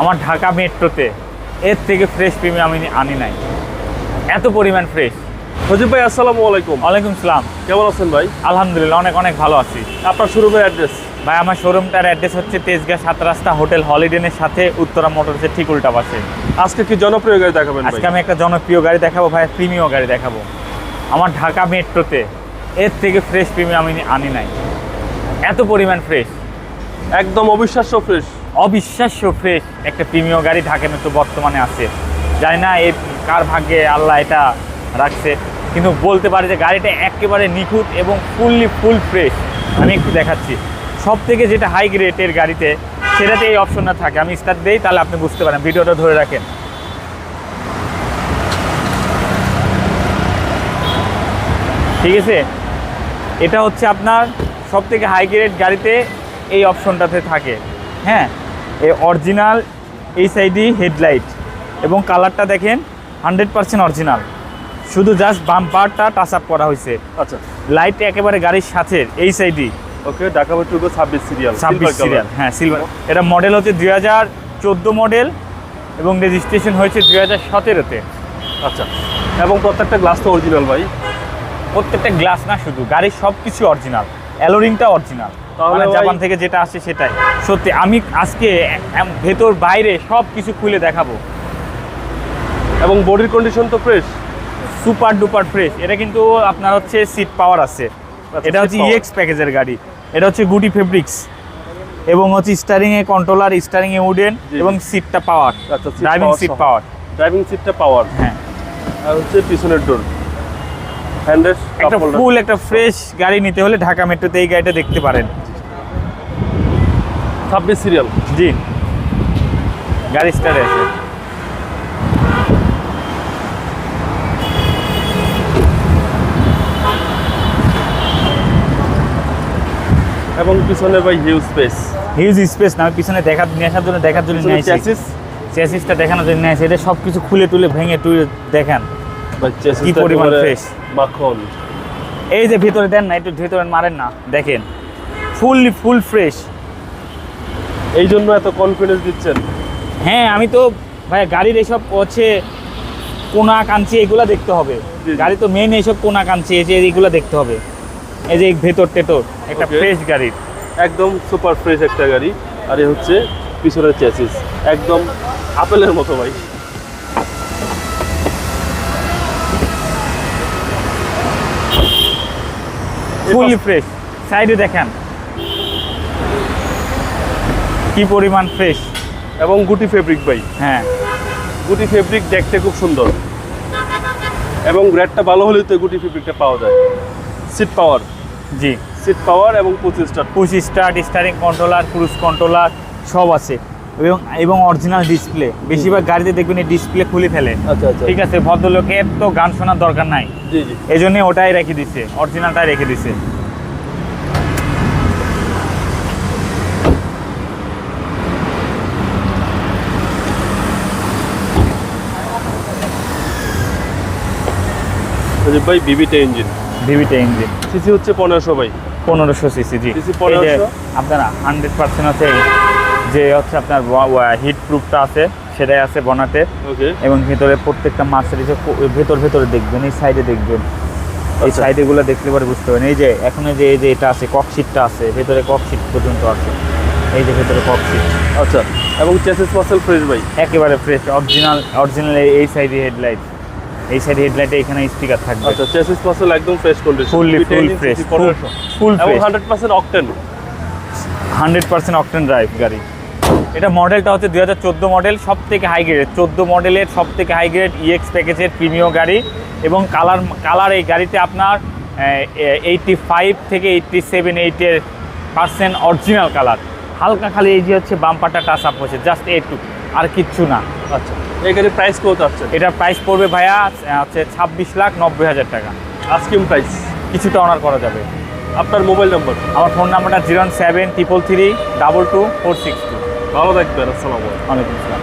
আমার ঢাকা মেট্রোতে এর থেকে ফ্রেশ প্রিমিয়াম আমি আনি নাই। এত পরিমাণ ফ্রেশ সজীব ভাই আসসালামু আলাইকুম। ওয়ালাইকুম সালাম। কেমন আছেন ভাই? আলহামদুলিল্লাহ অনেক অনেক ভালো আছি। আপনার শোরুমের অ্যাড্রেস ভাই আমার শোরুমটার অ্যাড্রেস হচ্ছে তেজগাঁ সাত রাস্তা হোটেল হলিডেনের সাথে উত্তরা মোটরসের ঠিক উল্টা পাশে। আজকে কি জনপ্রিয় গাড়ি দেখাবেন আজকে আমি একটা জনপ্রিয় গাড়ি দেখাবো ভাই প্রিমিয়াম গাড়ি দেখাবো। আমার ঢাকা মেট্রোতে এর থেকে ফ্রেশ প্রিমিয়াম আমি আনি নাই। এত পরিমাণ ফ্রেশ একদম অবিশ্বাস্য ফ্রেশ অবিশ্বাস্য ফ্রেশ একটা প্রিমিয়াম গাড়ি ঢাকা মেট্রো বর্তমানে আছে। জানি না এই কার ভাগ্যে আল্লাহ এটা রাখছে, কিন্তু বলতে পারে যে গাড়িটা একেবারে নিখুঁত এবং ফুললি ফুল ফ্রেশ আমি একটু দেখাচ্ছি। সব থেকে যেটা হাই গ্রেডের গাড়িতে, সেটাতে এই অপশনটা থাকে। আমি স্টার্ট দিই, তাহলে আপনি বুঝতে পারেন। ভিডিওটা ধরে রাখেন। ঠিক আছে? এটা হচ্ছে আপনার সব থেকে হাই গ্রেড গাড়িতে এই অপশনটাতে থাকে। হ্যাঁ? এই অরিজিনাল এই সাইডই হেডলাইট এবং কালারটা দেখেন হান্ড্রেড পার্সেন্ট অরিজিনাল শুধু জাস্ট বাম্পারটা টাচ আপ করা হয়েছে। আচ্ছা। লাইট একেবারে গাড়ির সাথে এই সাইডই ওকে ঢাকা মেট্রো ছাব্বিশ সিরিয়াল ছাব্বিশ সিরিয়াল হ্যাঁ সিলভার এটা মডেল হচ্ছে দুই হাজার চোদ্দ মডেল এবং রেজিস্ট্রেশন হয়েছে দুই হাজার সতেরোতে। আচ্ছা। এবং প্রত্যেকটা গ্লাস তো অরিজিনাল ভাই? প্রত্যেকটা গ্লাস না শুধু গাড়ির সব কিছু অরিজিনাল অ্যালোরিংটা অরিজিনাল তাহলে মানে জাপান থেকে যেটা আসে সেটাই। সত্যি আমি আজকে ভেতর বাইরে সব কিছু খুলে দেখাবো। এবং বডির কন্ডিশন তো ফ্রেশ সুপার ডুপার ফ্রেশ এটা কিন্তু আপনার হচ্ছে সিট পাওয়ার আছে। আচ্ছা, এটা হচ্ছে। ইএক্স প্যাকেজের গাড়ি। এটা হচ্ছে গুটি ফেব্রিক্স এবং হচ্ছে স্টারিং এ কন্ট্রোলার স্টারিং এ উডেন এবং সিটটা পাওয়ার আচ্ছা, ড্রাইভিং সিট পাওয়ার ড্রাইভিং সিটটা পাওয়ার হ্যাঁ। আর হচ্ছে পিছনের ডোর হ্যান্ডেল একটা ফুল একটা ফ্রেশ গাড়ি নিতে হলে ঢাকা মেট্রোতে এই গাড়িটা দেখতে পারেন। ছাব্বিশ সিরিয়াল জি। গাড়ি স্টারে আছে এবং পিছনে ভাই হিউজ স্পেস হিউজ স্পেস না পিছনে দেখা নিয়ে আসার জন্য দেখার জন্য নিয়ে চ্যাসিস চেসিসটা দেখানোর জন্য নিয়ে আসছি। এটা সব কিছু খুলে তুলে ভেঙে টুলে দেখান। কি পরিমাণ fresh। মাখন। এই যে ভিতরে দেন না একটু ভিতরে মারেন না দেখেন। ফুললি ফুল ফ্রেশ এই জন্য এত কনফিডেন্স দিচ্ছেন? হ্যাঁ আমি তো ভাই গাড়ির এইসব হচ্ছে কোনা কাঞ্চি এগুলা দেখতে হবে। গাড়ি তো মেন এইসব কোনা কাঞ্চি এই যে এইগুলো দেখতে হবে। এই যে ভেতর টেতর একটা ফ্রেশ গাড়ির একদম সুপার ফ্রেশ একটা গাড়ি। আর এ হচ্ছে পিছনের চ্যাসিস একদম আপেলের মতো ভাই। ফুললি ফ্রেশ সাইডে দেখেন। কি পরিমাণ ফ্রেশ এবং গুটি ফেব্রিক ভাই। হ্যাঁ। গুটি ফেব্রিক দেখতে খুব সুন্দর। এবং গ্রেডটা ভালো হলে তো গুটি ফেব্রিকটা পাওয়া যায়। সিট পাওয়ার জি। সিট পাওয়ার এবং পঁচিশটা push start steering controller cruise controller সব আছে। এবং এবং অরিজিনাল ডিসপ্লে বেশিরভাগ গাড়িতে দেখবেন এই ডিসপ্লে খুলে ফেলে। আচ্ছা আচ্ছা। ঠিক আছে ভদ্রলোকের তো গান শোনার দরকার নাই। এই জন্য ওটাই রেখে দিচ্ছে অরিজিনালটাই রেখে দিচ্ছে সজীব ভাই বিবিটা ইঞ্জিন ভিভিটা ইঞ্জিন সিসি হচ্ছে পনেরোশো ভাই। পনেরোশো সিসি জি। CC এই যে 1500 আপনার হান্ড্রেড পার্সেন্ট আছে যে হচ্ছে আপনার হিট প্রুফটা আছে সেটাই আছে বনাতে। এবং ভেতরে প্রত্যেকটা মার্সিডিজে ভেতর ভেতরে দেখবেন এই সাইডে দেখবেন। এই আচ্ছা। সাইডে গুলো দেখলে পরে বুঝতে পারবেন। এই যে এখন যে এই যে এটা আছে ককশিটটা আছে ভেতরে ককশিট পর্যন্ত আছে। এই যে ভেতরে ককশিট আচ্ছা। এবং চ্যাসিস মাসেল ফ্রেশ ভাই। একেবারে ফ্রেশ অরিজিনাল অরিজিনাল এই সাইডে হেডলাইট এই সাইড হেডলাইটে এখানে স্টিকার থাকবে। আচ্ছা চ্যাসিস মাসেল একদম fresh condition fully full fresh full fresh hundred percent octane hundred percent octane drive গাড়ি। এটা মডেলটা হচ্ছে দুই হাজার চোদ্দ মডেল সব থেকে হাই গ্রেড চোদ্দ মডেলের সব থেকে হাই গ্রেড ইএক্স প্যাকেজের প্রিমিয়াম গাড়ি এবং কালার কালার এই গাড়িতে আপনার এইটটি ফাইভ থেকে এইটটি সেভেন এইটের পার্সেন্ট অরিজিনাল কালার হালকা খালি এই যে হচ্ছে বাম্পারটা টাচ আপ হচ্ছে জাস্ট এইটু আর কিচ্ছু না। আচ্ছা এই গাড়ির প্রাইস কত আছে? এটা প্রাইস পড়বে ভাইয়া আছে হচ্ছে ছাব্বিশ লাখ নব্বই হাজার টাকা। আজকিম প্রাইস কিছুটা অনার করা যাবে। আপনার মোবাইল নম্বর আমার ফোন নাম্বারটা zero seven triple three double two four six two ভালো থাকবেন আসসালামু আলাইকুম। ওয়ালাইকুম আসসালাম।